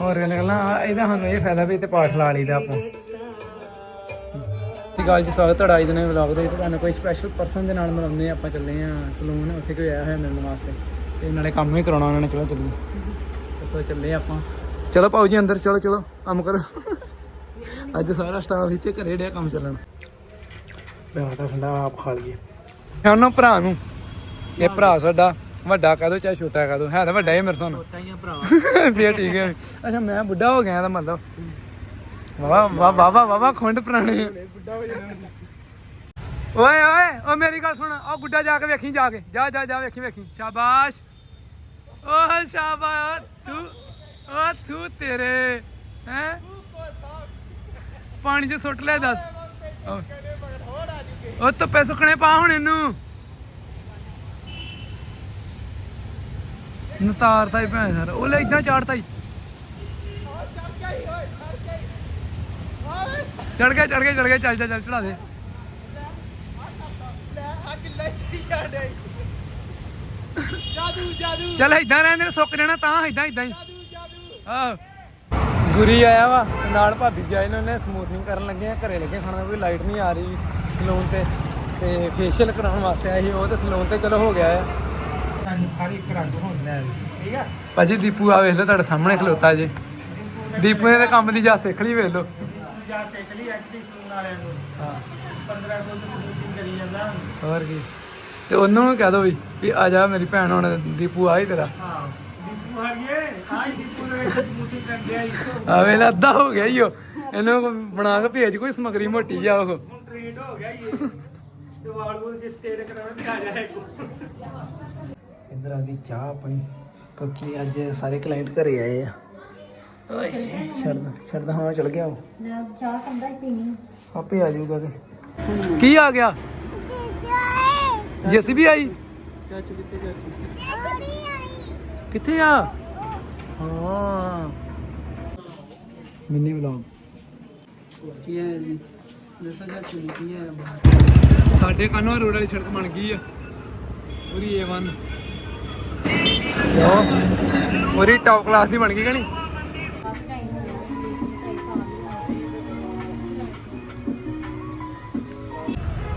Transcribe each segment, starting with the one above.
ਹੋਰ ਗੱਲ ਗੱਲਾਂ ਇਹਦਾ ਸਾਨੂੰ ਇਹ ਫਾਇਦਾ ਵੀ ਤੇ ਪਾਠ ਲਾ ਲਈਦਾ ਆਪਾਂ। ਤੇ ਗੱਲ ਜੀ ਸਵਾਗਤ ਤੁਹਾਡਾ ਅੱਜ ਦੇ ਵਲੌਗ ਦੇ ਤੇ ਤੁਹਾਨੂੰ ਕੋਈ ਸਪੈਸ਼ਲ ਪਰਸਨ ਦੇ ਨਾਲ ਮਿਲਾਉਂਦੇ। ਆਪਾਂ ਚੱਲੇ ਆ ਸਲੂਨ ਉੱਥੇ ਕੋਈ ਆਇਆ ਹੋਇਆ ਮਿਲਣ ਵਾਸਤੇ। ਤੇ ਨਾਲੇ ਕੰਮ ਵੀ ਕਰਾਉਣਾ ਉਹਨਾਂ ਨੇ ਚਲੋ ਚੱਲੀਏ। ਦੱਸੋ ਚੱਲੇ ਆਪਾਂ। ਚਲੋ ਭਾਊ ਜੀ ਅੰਦਰ ਚਲੋ ਚਲੋ ਕੰਮ ਕਰੋ। ਅੱਜ ਸਾਰਾ ਸਟਾਫ ਇੱਥੇ ਘਰੇ ਡਿਆ ਕੰਮ ਚੱਲਣ। ਪਿਆਰ ਦਾ ਠੰਡਾ ਆਪ ਖਾ ਲਈਏ। ਉਹਨਾਂ ਭਰਾ ਨੂੰ। ਇਹ ਭਰਾ ਸਾਡਾ। ਵੱਡਾ ਕਹ ਦੋ ਚਾਹੇ ਛੋਟਾ ਦੋ ਹੈ ਤਾਂ ਵੱਡਾ ਹੀ ਮੇਰੇ ਸਾਨੂੰ ਛੋਟਾ ਹੀ ਆ ਭਰਾ ਫੇਰ ਠੀਕ ਹੈ। ਅੱਛਾ ਮੈਂ ਬੁੱਢਾ ਹੋ ਗਿਆ ਦਾ ਮਤਲਬ। ਵਾਹ ਵਾਹ ਵਾਹ ਵਾਹ ਵਾਹ ਵਾਹ ਖੁੰਡ ਪੁਰਾਣੇ। ਓਏ ਓਏ ਓ ਮੇਰੀ ਗੱਲ ਸੁਣ ਉਹ ਗੁੱਡਾ ਜਾ ਕੇ ਵੇਖੀ ਜਾ ਕੇ। ਜਾ ਜਾ ਜਾ ਵੇਖੀ ਵੇਖੀ। ਸ਼ਾਬਾਸ਼। ਓ ਸ਼ਾਬਾਸ਼। ਤੂੰ ਓ ਤੂੰ ਤੇਰੇ ਹੈ? ਪਾਣੀ 'ਚ ਸੁੱਟ ਲੈ ਦੱਸ। ਓ। ਧੁੱਪੇ ਸੁੱਕਣੇ ਪਾ ਹੁਣ ਇਹਨੂੰ। ਨਤਾਰਤਾ ਹੀ ਭੈਣ ਸਰ ਉਹ ਲੈ ਇਦਾਂ ਚਾੜਤਾ ਹੀ। ਚੜ ਗਿਆ ਚੜ ਗਿਆ ਚੜ ਗਿਆ ਚੱਲ ਚੱਲ ਚੱਲ ਚੜਾ ਦੇ। ਜਾਦੂ ਜਾਦੂ ਚੱਲ ਇਦਾਂ ਰਹਿੰਦੇ ਨੇ, ਸੁੱਕ ਜਾਣਾ ਤਾਂ ਇਦਾਂ ਇਦਾਂ ਹੀ। ਆਹ। ਗੁਰੀ ਆਇਆ ਵਾ ਨਾਲ ਭਾਬੀ ਜੀ ਉਹਨੇ ਸਮੂਥਿੰਗ ਕਰਨ ਲੱਗੇ ਆ ਘਰੇ ਲੱਗੇ ਖਾਣਾ ਕੋਈ ਲਾਈਟ ਨਹੀਂ ਆ ਰਹੀ ਸਲੂਨ ਤੇ। ਤੇ ਫੇਸ਼ੀਅਲ ਕਰਾਉਣ ਵਾਸਤੇ ਆਏ ਸੀ ਉਹ ਤੇ ਸਲੂਨ ਤੇ ਚਲੋ ਹੋ ਗਿਆ ਆ। ਸਾਰੀ ਰੰਗ ਹੋਣ ਲੈ ਠੀਕ ਆ? ਭਾਜੀ ਦੀਪੂ ਆ ਵੇਖ ਲਓ ਤੁਹਾਡੇ ਸਾਹਮਣੇ ਖਲੋਤਾ ਜੇ। ਦੀਪੂ ਨੇ ਤਾਂ ਕੰਮ ਦੀ ਜਾ ਸਿੱਖ ਲਈ ਵੇਖ ਲਓ। ਜਾ ਸਿੱਖ ਲਈ ਐਕਟਿਵ ਸਲੂਨ ਵਾਲਿਆਂ ਨੂੰ। ਹਾਂ। 1500 ਤੋਂ ਬੁਕਿੰਗ ਕਰੀ ਜਾਂਦਾ। ਹੋਰ ਕੀ। ਤੇ ਉਹਨੂੰ ਵੀ ਕਹਿ ਦੋ ਵੀ ਵੀ ਆ ਜਾ ਮੇਰੀ ਭੈਣ ਹੁਣ ਦੀਪੂ ਆ ਹੀ ਤੇਰਾ। ਹਾਂ ਦੀਪੂ ਆਈ ਨੇ ਕਰ ਆ ਵੇਲਾ ਅੱਧਾ ਹੋ ਗਿਆ ਈ ਉਹ। ਇਹਨੂੰ ਬਣਾ ਕੇ ਭੇਜ ਕੋਈ ਸਮਗਰੀ ਮੋਟੀ ਜਾ ਉਹ। ਹੁਣ ਹੋ ਗਿਆ ਇਹ। ਤੇ ਵਾਲ ਵੂਲ ਜੇ ਸਟੇਟ ਕਰਾਉਣਾ ਤੇ ਆ ਜਾ ਇੱਕ। ਇੱਧਰ ਆ ਗਈ ਚਾਹ ਆਪਣੀ ਕਿਉਂਕਿ ਅੱਜ ਸਾਰੇ ਕਲਾਇੰਟ ਘਰੇ ਆਏ ਆ। ਓਏ ਛੱਡ ਛੱਡ ਹਾਂ ਚਲ ਗਿਆ ਉਹ। ਚਾਹ ਕੰਦਾ ਪੀਣੀ। ਆਪੇ ਆ ਜਾਊਗਾ ਕਿ। ਕੀ ਆ ਗਿਆ? ਜੇਸੀਬੀ ਆਈ? ਚਾਚੂ ਕਿੱਥੇ ਚਾਚੂ ਕਿੱਥੇ ਆ? ਹਾਂ। Mini vlog. ਕੀ ਹੈ ਜੀ? ਦੱਸੋ ਚਾਚੂ ਕੀ ਹੈ? ਸਾਡੇ ਕਾਨੋਂ ਰੋਡ ਵਾਲੀ ਸੜਕ ਬਣ ਗਈ ਆ। ਪੂਰੀ A1 ਪੂਰੀ ਟੌਪ ਕਲਾਸ ਦੀ ਬਣ ਗਈ ਕਣੀ?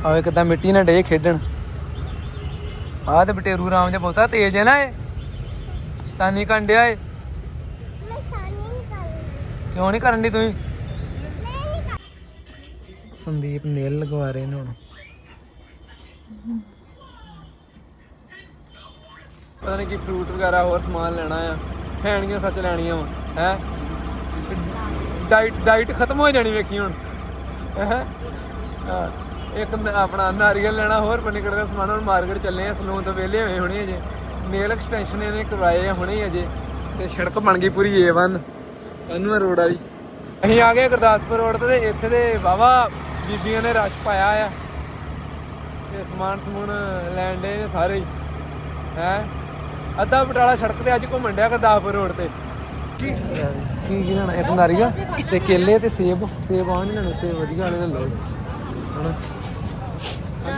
ਆਵੇ ਕਿਦਾਂ ਮਿੱਟੀ ਨਾਲ ਡੇ ਖੇਡਣ। ਆਹ ਤੇ ਬਟੇਰੂ ਰਾਮ ਜਿਹਾ ਬਹੁਤਾ ਤੇਜ਼ ਹੈ ਨਾ ਇਹ। ਸ਼ਤਾਨੀ ਕੰਡਿਆ ਏ ਕਿਉਂ ਨਹੀਂ ਕਰਨ ਦੀ ਤੂੰ? ਸੰਦੀਪ ਨੇਲ ਲਗਵਾ ਰਹੇ ਨੇ ਹੁਣ। ਪਤਾ ਨਹੀਂ ਕੀ ਫਰੂਟ ਵਗੈਰਾ ਹੋਰ ਸਮਾਨ ਲੈਣਾ ਆ। ਖੈਣੀਆਂ ਸੱਚ ਲੈਣੀਆਂ ਵਾ ਹੈ? ਡਾਈਟ ਡਾਈਟ ਖਤਮ ਹੋ ਜਾਣੀ ਵੇਖੀ ਹੁਣ। ਹੈਂ? ਹਾਂ, ਇੱਕ ਆਪਣਾ ਨਾਰੀਅਲ ਲੈਣਾ ਹੋਰ ਪਨੀਕੜ ਦਾ ਸਮਾਨ ਹੁਣ ਮਾਰਕੀਟ ਚੱਲੇ ਆ ਸਲੂਨ ਤੋਂ ਵਿਹਲੇ ਹੋਏ ਹੋਣੇ ਅਜੇ। ਨੇਲ ਐਕਸਟੈਂਸ਼ਨ ਇਹਨੇ ਕਰਵਾਏ ਆ ਹੁਣੇ ਅਜੇ ਤੇ ਸੜਕ ਬਣ ਗਈ ਪੂਰੀ A1 ਅਨੂ ਰੋਡ ਵਾਲੀ। ਅਸੀਂ ਆ ਗਏ ਗੁਰਦਾਸਪੁਰ ਰੋਡ ਤੇ ਤੇ ਇੱਥੇ ਦੇ ਵਾਵਾ ਬੀਬੀਆਂ ਨੇ ਰਸ਼ ਪਾਇਆ ਆ। ਤੇ ਸਮਾਨ ਸਮੂਨ ਲੈਣ ਦੇ ਸਾਰੇ। ਹੀ ਹੈ? ਅੱਧਾ ਬਟਾਲਾ ਸੜਕ ਤੇ ਅੱਜ ਘੁੰਮਣ ਡਿਆ ਗੁਰਦਾਸਪੁਰ ਰੋਡ ਤੇ। ਕੀ? ਕੀ ਲੈਣਾ? ਇੱਕ ਨਾਰੀਅਲ ਤੇ ਕੇਲੇ ਤੇ ਸੇਬ ਸੇਬ ਆਣ ਲੈਣੇ ਸੇਬ ਵਧੀਆ ਵਾਲੇ ਲੈ ਲਓ। ਹਣਾ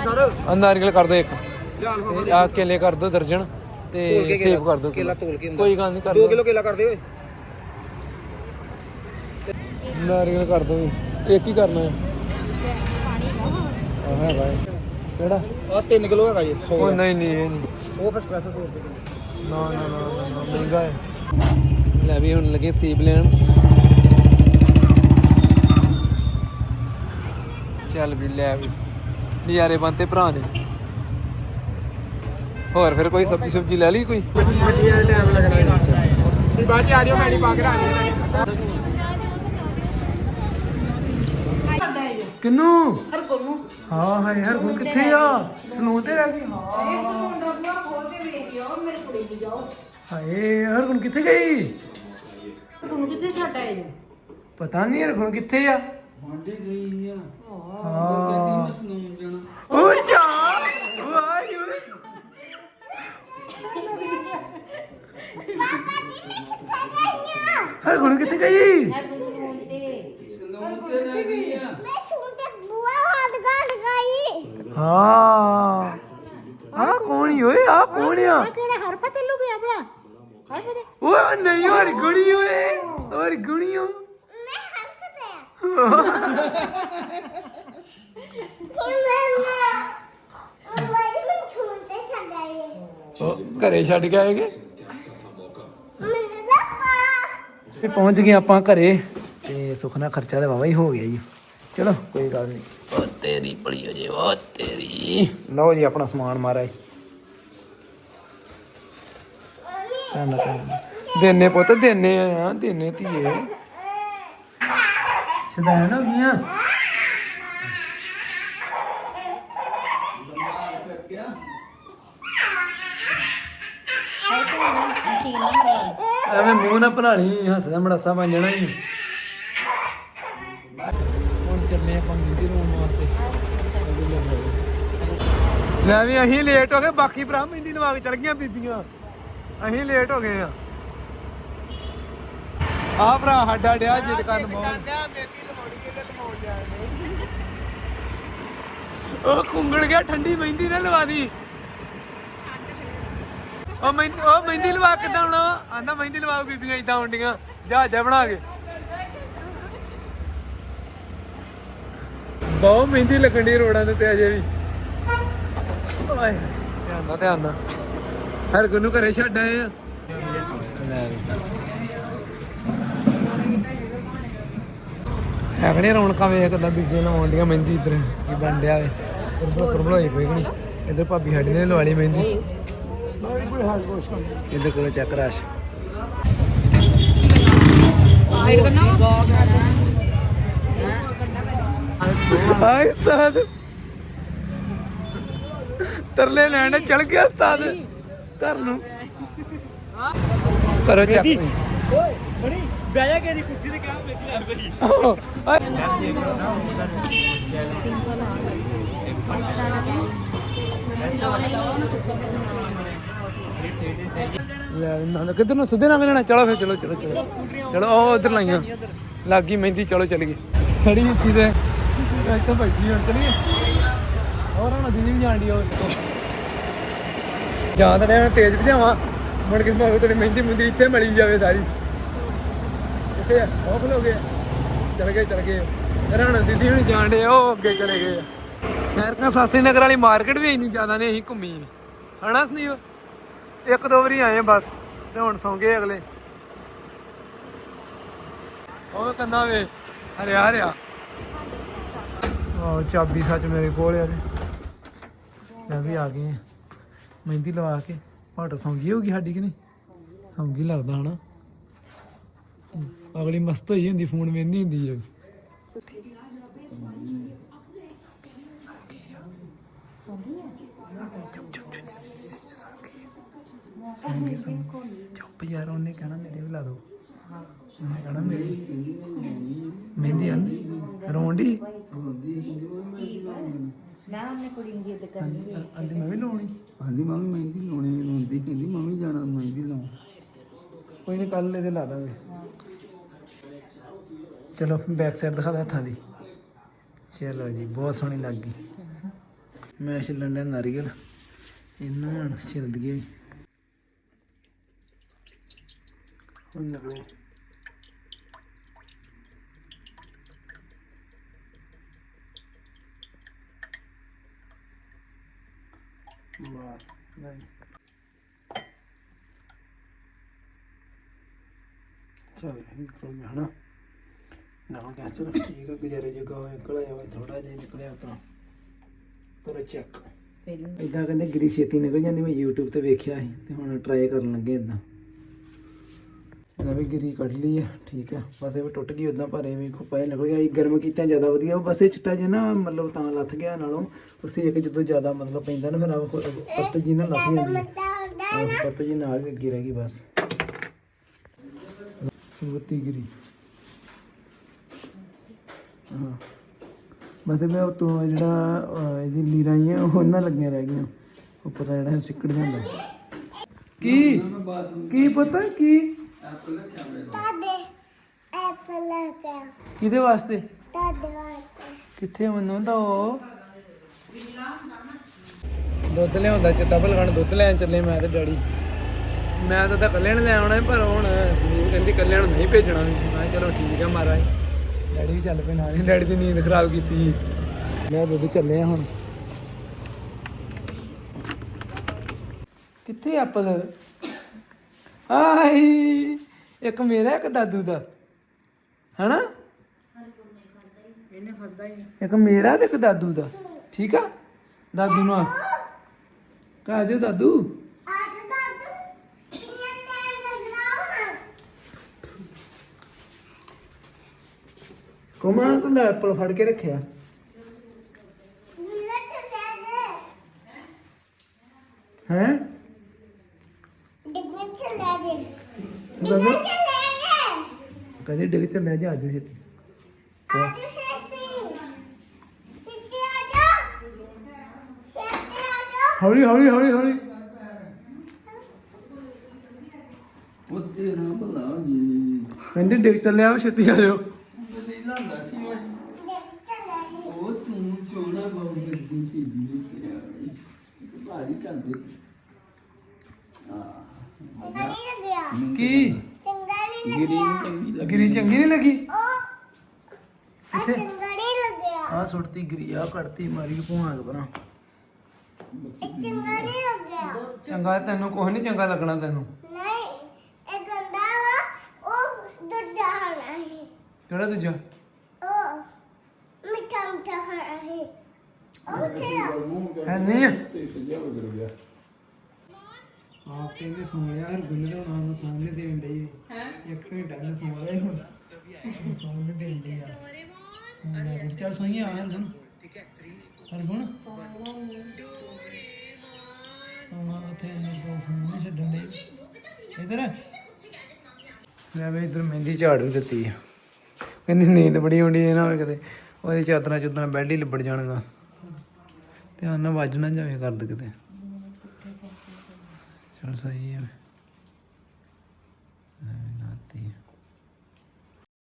ਸਰ ਆ ਨਾਰੀਅਲ ਕਰ ਦਿਓ ਇੱਕ। ਆ ਕੇਲੇ ਕਰ ਦਿਓ ਦਰਜਨ ਤੇ ਸੇਬ ਕਰ ਦਿਓ ਕੇਲਾ ਤੋਲ ਕੇ ਕੋਈ ਗੱਲ ਨਹੀਂ ਕਰ 2 ਦਿਓ। ਕਿਲੋ ਕੇਲਾ ਕਰ ਦੇ ਓਏ। ਨਾਰੀਅਲ ਕਰ ਦੋ ਵੀ। ਇੱਕ ਹੀ ਕਰਨਾ ਹੈ। ਆਹ ਹੈਗਾ ਹੈ। ਕਿਹੜਾ? ਆ 3 ਕਿਲੋ ਹੈਗਾ ਜੀ ਉਹ ਨਹੀਂ ਨਹੀਂ ਇਹ ਨਹੀਂ। ਉਹ ਫਿਰ ਸਪੈਸ਼ਲ ਸੌਸ ਦੇ ਨਾ ਨਾ ਨਾ ਨਾ, ਨਾ ਮਹਿੰਗਾ ਹੈ। ਲੈ ਵੀ ਹੁਣ ਲੱਗੇ ਸੇਬ ਲੈਣ। ਚੱਲ ਵੀ ਲੈ ਵੀ। ਨਜ਼ਾਰੇ ਬੰਤੇ ਭਰਾ ਦੇ। ਹੋਰ ਫਿਰ ਕੋਈ ਸਬਜ਼ੀ ਸੁਬਜ਼ੀ ਲੈ ਲਈ ਕੋਈ? ਵਧੀਆ ਟਾਈਮ ਲੱਗਣਾ ਜੀ ਬਾਅਦ ਚ ਆ ਜਿਓ ਮੈਡੀ ਪਾ ਕੇ ਰਾਜੀ ਕਿੰਨੂ? ਹਰ ਕੋਲ ਹਾਂ ਹਾਏ ਹਰ ਕੋਲ ਕਿੱਥੇ ਆ? ਸਲੂਨ ਤੇ ਰਹਿ ਗਈ। ਹਾਏ ਹਰ ਕੋਲ ਕਿੱਥੇ ਗਈ? ਹੁਣ ਕਿੱਥੇ ਛੱਡ ਆਏ ਜੀ ਪਤਾ ਨਹੀਂ ਹਰ ਕੋਲ ਕਿੱਥੇ ਆ। ਵਾਂਡੇ ਗਈ ਆ। ਹਾਂ। ਸਨੂਨ ਜਾਣਾ। ਉਹ ਜਾ ਹਰ ਕੋਲ ਕਿੱਥੇ ਗਈ? ਮੈਂ ਸਲੂਨ ਤੇ ਸਨੂਨ ਤੇ ਰਹਿ ਗਈ ਆ ਹਾਂ ਆ ਕੌਣ ਈ ਓਏ ਆ ਕੌਣ ਆ ਕਿਹੜਾ ਹਰਫਤ ਲੁ ਗਿਆ ਭਲਾ ਹਰਫਤ ਓਏ ਨਹੀਂ ਹਰ ਗੁੜੀ ਓਏ ਬੜੀ ਗੁਣੀ ਹੋ ਮੈਂ ਹੱਸਦਾ ਇਹ ਮੈਂ ਮੈਂ ਮੈਂ ਛੋਟੇ ਸੰਗਾਏ ਉਹ ਘਰੇ ਛੱਡ ਕੇ ਆਏਗੇ? ਤੇ ਪਹੁੰਚ ਗਏ ਆਪਾਂ ਘਰੇ ਤੇ ਸੁਖਨਾ ਖਰਚਾ ਤੇ ਵਾਵਾ ਹੀ ਹੋ ਗਿਆ ਜੀ। ਚਲੋ ਕੋਈ ਗੱਲ ਨਹੀਂ ਉਹ ਤੇਰੀ ਬੜੀ ਹੋ ਜੇ ਉਹ ਤੇਰੀ। ਲਓ ਜੀ ਆਪਣਾ ਸਮਾਨ ਮਾਰਾ ਜੀ ਧੰਨ ਧੰਨ ਦੇਨੇ ਪੁੱਤ ਦੇਨੇ ਆ ਦੇਨੇ ਧੀਏ। ਸਦਾਇਣ ਹੋ ਗਈਆਂ। ਐਵੇਂ ਮੂੰਹ ਨਾ ਲਈ ਹੱਸਦਾ ਮੜਾਸਾ ਬਣ ਜਾਣਾ ਹੀ। ਹੁਣ ਚੱਲੇ ਆਪਾਂ ਮਿੰਦੀ ਰੂਮ ਮਾਰਤੇ ਲੈ ਵੀ ਅਸੀਂ ਲੇਟ ਹੋ ਗਏ ਬਾਕੀ ਭਰਾ ਮਹਿੰਦੀ ਕੇ ਚੜ ਗਈਆਂ ਬੀਬੀਆਂ। ਅਸੀਂ ਲੇਟ ਹੋ ਗਏ ਆ। ਆ ਭਰਾ ਸਾਡਾ ਡਿਆ ਜਿੱਦ ਕਰਨ ਬਹੁਤ ਉਹ ਕੁੰਗੜ ਗਿਆ, ਠੰਡੀ ਮਹਿੰਦੀ ਨਾ ਲਵਾ ਦੀ। ਉਹ ਮਹਿੰਦੀ ਉਹ ਮਹਿੰਦੀ ਲਵਾ ਕਿਦਾਂ ਹੋਣਾ? ਆਂਦਾ ਮਹਿੰਦੀ ਲਵਾ ਬੀਬੀਆਂ ਇਦਾਂ ਹੁੰਦੀਆਂ ਜਹਾਜ਼ਾ ਬਣਾ ਕੇ। ਬਹੁਤ ਮਹਿੰਦੀ ਲੱਗਣ ਦੀ ਰੋਡਾਂ ਦੇ ਤੇ ਅਜੇ ਵੀ। ਓਏ, ਧਿਆਨ ਨਾਲ ਧਿਆਨ ਨਾਲ। ਹਰ ਗੁੰਨੂ ਘਰੇ ਛੱਡ ਆਏ ਆ। ਹੈਗਣੇ ਰੌਣਕਾਂ ਵੇਖ ਕਿਦਾਂ ਬੀਬੀਆਂ ਲਵਾਉਣ ਦੀਆਂ ਮਹਿੰਦੀ ਇੱਧਰ ਕੀ ਬਣ ਡਿਆ ਵੇ। ਕੁਰਬਲ ਕੁਰਬਲ ਹੋਈ ਪਈ ਇੱਧਰ ਭਾਬੀ ਸਾਡੀ ਨੇ ਲਵਾ ਲਈ ਮਹਿੰਦੀ। ਇੱਧਰ ਕੋਲ ਚੱਕ ਰਾਸ਼। ਹਾਏ ਉਸਤਾਦ। ਤਰਲੇ ਲੈਣ ਚਲ ਗਿਆ ਉਸਤਾਦ। ਘਰ ਨੂੰ ਕਰੋ ਚੱਕ। ਓਏ ਬਣੀ ਬਹਿ ਕੇ ਦੀ ਕੁਰਸੀ ਤੇ ਕਿਆ ਮੇਰੀ ਲੱਗ ਪਈ ਲੈ ਨਾ ਨਾ, ਕਿੱਧਰ ਨੂੰ ਸਿੱਧੇ ਨਾਲ ਲੈਣਾ? ਚਲੋ ਫੇ ਚਲੋ ਚਲੋ ਚਲੋ। ਚਲੋ ਉਹ ਉਧਰ ਲਾਈਆਂ। ਲੱਗੀ ਮਹਿੰਦੀ ਚਲੋ ਚੱਲ ਗਈ ਖੜੀ ਉੱਚੀ ਤੇ ਇੱਥੇ ਬੈਠੀ ਹੁਣ ਚਲੀਏ ਹੋਰ ਹੁਣ ਦੀਦੀ ਵੀ ਜਾਣਦੀ ਉਹ ਜਾਂ ਤਾਂ ਮੈਂ ਤੇਜ਼ ਭਜਾਵਾਂ। ਮੁੜ ਕੇ ਭਾਵੇਂ ਤੇਰੀ ਮਹਿੰਦੀ ਮੁੰਦੀ ਇੱਥੇ ਮਲੀ ਜਾਵੇ ਸਾਰੀ। ਕਿੱਥੇ ਆ ਉਹ ਖਲੋ ਗਏ। ਚਲ ਗਏ ਚਲ ਗਏ। ਰਾਣਾ ਦੀਦੀ ਹੁਣ ਜਾਣਦੇ ਆ, ਉਹ ਅੱਗੇ ਚਲੇ ਗਏ ਆ। ਸਾਸੀ ਨਗਰ ਵਾਲੀ ਮਾਰਕੀਟ ਵੀ ਇੰਨੀ ਜ਼ਿਆਦਾ ਨਹੀਂ ਅਸੀਂ ਘੁੰਮੀ ਹਣਾ ਸਨੀਓ ਇੱਕ ਦੋ ਵਾਰੀ ਆਏ ਬਸ, ਤੇ ਹੁਣ ਸੌਂ ਗਏ ਅਗਲੇ। ਉਹ ਕੰਨਾ ਵੇ, ਹਰਿਆ ਹਰਿਆ। ਉਹ ਚਾਬੀ ਸੱਚ ਮੇਰੇ ਕੋਲ ਆ ਤੇ। ਮੈਂ ਵੀ ਆ ਗਏ ਮਹਿੰਦੀ ਲਵਾ ਕੇ ਭਾਟ ਸੌਂਗੀ ਹੋਗੀ ਸਾਡੀ ਕਿ ਨਹੀਂ? ਸੌਂਗੀ ਲੱਗਦਾ, ਹਨਾ? ਅਗਲੀ ਮਸਤ ਹੋਈ ਹੁੰਦੀ ਫੋਨ ਵੇਖਦੀ ਹੁੰਦੀ ਹੈ ਸੰਗੀ ਸੰਗ ਚੁੱਪ ਯਾਰ ਉਹਨੇ ਕਹਿਣਾ ਮੇਰੇ ਵੀ ਲਾ ਦੋ। ਉਹਨੇ ਕਹਿਣਾ ਮੇਰੀ ਮਹਿੰਦੀ ਆਂਦੀ ਰੋਂਡੀ ਨਾ ਉਹਨੇ ਕੁੜੀ ਨੂੰ ਜਿੱਦ ਕਰਨੀ ਆਂਦੀ ਮੈਂ ਵੀ ਲਾਉਣੀ। ਆਂਦੀ ਮੰਮੀ ਮਹਿੰਦੀ ਲਾਉਣੀ ਲਾਉਂਦੀ ਕਹਿੰਦੀ ਮੰਮੀ ਜਾਣਾ ਮਹਿੰਦੀ ਲਾਉਣ। ਕੋਈ ਨਹੀਂ ਕੱਲ ਇਹਦੇ ਲਾ ਦਾਂਗੇ। ਚਲੋ ਬੈਕ ਸਾਈਡ ਦਿਖਾ ਦੇ ਹੱਥਾਂ ਦੀ। ਚਲੋ ਜੀ, ਬਹੁਤ ਸੋਹਣੀ ਲੱਗ ਗਈ। ਮੈਂ ਛਿੱਲਣ ਦਾ ਨਾਰੀਅਲ। ਇਹਨੂੰ ਹੁਣ ਛਿੱਲ ਦਈਏ ਹੁਣ ਨਿਕਲੇ। ਵਾਹ, ਨਹੀਂ। ਚਲ ਨਿਕਲ ਗਿਆ ਹਨਾ। ਨਾ ਗਿਆ ਚਲੋ ਠੀਕ ਆ? ਗੁਜ਼ਾਰੇ ਜਗਾ ਹੋਇਆ ਨਿਕਲ ਆਇਆ ਵਾ ਥੋੜਾ ਜਿਹਾ ਨਿਕਲਿਆ ਤਾਂ। ਕਰੋ ਚੈੱਕ ਇਦਾਂ ਕਹਿੰਦੇ ਗਰੀ ਛੇਤੀ ਨਿਕਲ ਜਾਂਦੀ ਮੈਂ YouTube ਤੇ ਵੇਖਿਆ ਸੀ ਤੇ ਹੁਣ ਟਰਾਈ ਕਰਨ ਲੱਗੇ ਇਦਾਂ ਨਵੀਂ ਗਰੀ ਕੱਢ ਲਈ ਆ ਠੀਕ ਆ। ਬਸ ਇਹ ਵੀ ਟੁੱਟ ਗਈ ਉਦਾਂ ਪਰ ਇਹ ਵੀ ਖੁਪਾਏ ਨਿਕਲ ਗਿਆ। ਇਹ ਗਰਮ ਕੀਤਾ ਜ਼ਿਆਦਾ ਵਧੀਆ ਉਹ ਬਸ ਇਹ ਚਿੱਟਾ ਜਿਹਾ ਨਾ ਮਤਲਬ ਤਾਂ ਲੱਥ ਗਿਆ ਨਾਲੋਂ। ਉਸੇ ਇੱਕ ਜਦੋਂ ਜ਼ਿਆਦਾ ਮਤਲਬ ਪੈਂਦਾ ਨਾ ਫਿਰ ਪੱਤ ਜੀ ਨਾਲ ਲੱਥ ਜਾਂਦੀ ਹੈ ਆਹ ਪੱਤ ਜੀ ਨਾਲ ਹੀ ਲੱਗੀ ਰਹਿ ਗਈ ਬਸ। ਸੁਗਤੀ ਗਿਰੀ। ਹਾਂ। ਬਸ ਮੈਂ ਉਹ ਤੋਂ ਜਿਹੜਾ ਅਹ, ਇਹਦੀ ਲੀਰਾਂ ਹੀ ਆ ਉਹ ਨਾ ਲੱਗੀਆਂ ਰਹਿ ਗਈਆਂ। ਉੱਪਰ ਦਾ ਜਿਹੜਾ ਸਿੱਕੜ ਜਾਂਦਾ। ਕੀ? ਕੀ ਪਤਾ? ਕੀ? ਐਪਲ ਕਿਹਦੇ ਵਾਸਤੇ? ਕਿੱਥੇ ਮੈਨੂੰ ਦੋ ਦੁੱਧ ਲਿਆਉਂਦਾ ਚਿੱਤਾ ਭਲਗਣ ਦੁੱਧ ਲੈਣ ਚੱਲੇ ਮੈਂ ਤੇ ਡੈਡੀ। ਮੈਂ ਤਾਂ ਤਾਂ ਕੱਲਿਆਂ ਨੂੰ ਲੈ ਆਉਣਾ ਸੀ, ਪਰ ਹੁਣ ਸੁਨੀਲ ਕਹਿੰਦੀ ਕੱਲਿਆਂ ਨੂੰ ਨਹੀਂ ਭੇਜਣਾ। ਵੀ ਮੈਂ ਕਿਹਾ ਚਲੋ ਠੀਕ ਆ ਮਹਾਰਾਜ। ਡੈਡੀ ਵੀ ਚੱਲ ਪਏ ਨਾਲ ਹੀ। ਡੈਡੀ ਦੀ ਨੀਂਦ ਖਰਾਬ ਕੀਤੀ ਲੈ ਦੁੱਧ ਚੱਲੇ ਆ ਹੁਣ। ਕਿੱਥੇ ਐਪਲ ਆਈ ਇੱਕ ਮੇਰਾ, ਇੱਕ ਦਾਦੂ ਦਾ। ਹਨਾ? ਇਹਨੇ ਖਾਦਾ ਹੀ ਇੱਕ ਮੇਰਾ ਤੇ ਇੱਕ ਦਾਦੂ ਦਾ। ਠੀਕ ਆ? ਦਾਦੂ ਨੂੰ ਕਾ ਜੋ ਦਾਦੂ ਕਿੰਨਾ ਟਾਈਮ ਲੱਗਣਾ ਕੋਮਾ ਤੂੰ ਐਪਲ ਫੜ ਕੇ ਰੱਖਿਆ। ਹੈ? ਕਹਿੰਦੇ ਡਿੱਗ ਚੱਲਿਆ ਜਾ ਆਜੋ ਛੇਤੀ। ਹੌਲੀ ਹੌਲੀ ਹੌਲੀ ਹੌਲੀ। ਉਹ ਤੇਰਾ ਭਲਾ ਜੀ। ਕਹਿੰਦੇ ਡਿੱਗ ਚੱਲਿਆ ਛੇਤੀ ਆ ਜਾਓ ਪਹਿਲਾਂ ਦੱਸ ਮੈਂ ਡਿੱਗ ਚੱਲਿਆ ਜੇ ਉਹ ਤੂੰ ਸੋਨਾ ਬਹੁਤ ਗੱਡੀ ਚੀਜ਼ ਲੈ ਕੇ ਆ ਗਈ ਭਾਰੀ ਕਰਦੇ। ਚੰਗਾ ਨਹੀਂ ਲੱਗਿਆ। ਕੀ? ਚੰਗਾ ਨਹੀਂ ਗਿਰੀ ਲੱਗਿਆ। ਚੰਗੀ ਲੱਗੀ। ਗਿਰੀ ਚੰਗੀ ਨਹੀਂ ਲੱਗੀ? ਉਹ ਆ ਚੰਗਾ ਨਹੀਂ ਲੱਗਿਆ। ਆ ਸੁੱਟਤੀ ਗਿਰੀ ਆ ਕੱਢਤੀ ਮਾਰੀ ਭੂਆਂ ਕੇ ਪਰਾਂ। ਇਹ ਚੰਗਾ ਨਹੀਂ ਲੱਗਿਆ। ਚੰਗਾ ਤੈਨੂੰ ਕੁਝ ਨਹੀਂ ਚੰਗਾ ਲੱਗਣਾ ਤੈਨੂੰ। ਨਹੀਂ ਇਹ ਗੰਦਾ ਵਾ ਉਹ ਦੂਜਾ ਹਣਾ ਹੈ ਕਿਹੜਾ ਦੂਜਾ ਉਹ ਮਿੱਠਾ ਮਿੱਠਾ ਹਣਾ ਹੈ ਉਹ ਆਪ ਕਹਿੰਦੇ ਸੁਣ ਲਿਆ ਹਰ ਗੁੰਨੇ ਦਾ ਨਾਮ ਸਾਹਮਣੇ ਦੇਣ ਡਈ। ਹੈ? ਇੱਕ ਘੰਟਾ ਨੇ ਸੁਣ ਲਿਆ ਹੁਣ। ਹੁਣ ਸਾਹਮਣੇ ਦੇਣ ਡਈ ਆ। ਚੱਲ ਸਹੀ ਆ ਹਰ ਹਰ ਗੁਣ ਸੋਨਾ ਉੱਥੇ ਨੂੰ ਫੋਨ ਨਹੀਂ ਛੱਡਣ ਡਈ ਇਧਰ। ਲੈ ਵੇ ਇਧਰ ਮਹਿੰਦੀ ਝਾੜ ਵੀ ਦਿੱਤੀ ਆ। ਕਹਿੰਦੀ ਨੀਂਦ ਬੜੀ ਆਉਂਦੀ ਹੈ ਨਾ ਹੋਵੇ ਕਦੇ ਉਹਦੀ ਚਾਦਰਾਂ ਚੁਦਰਾਂ ਬੈੱਡ ਹੀ ਲਿਬੜ ਜਾਣਗਾ ਧਿਆਨ ਨਾਲ ਵੱਜ ਨਾ ਜਾਵੇ ਕਰਦ ਕਿਤੇ। ਚਲ ਸਹੀ ਹੈ।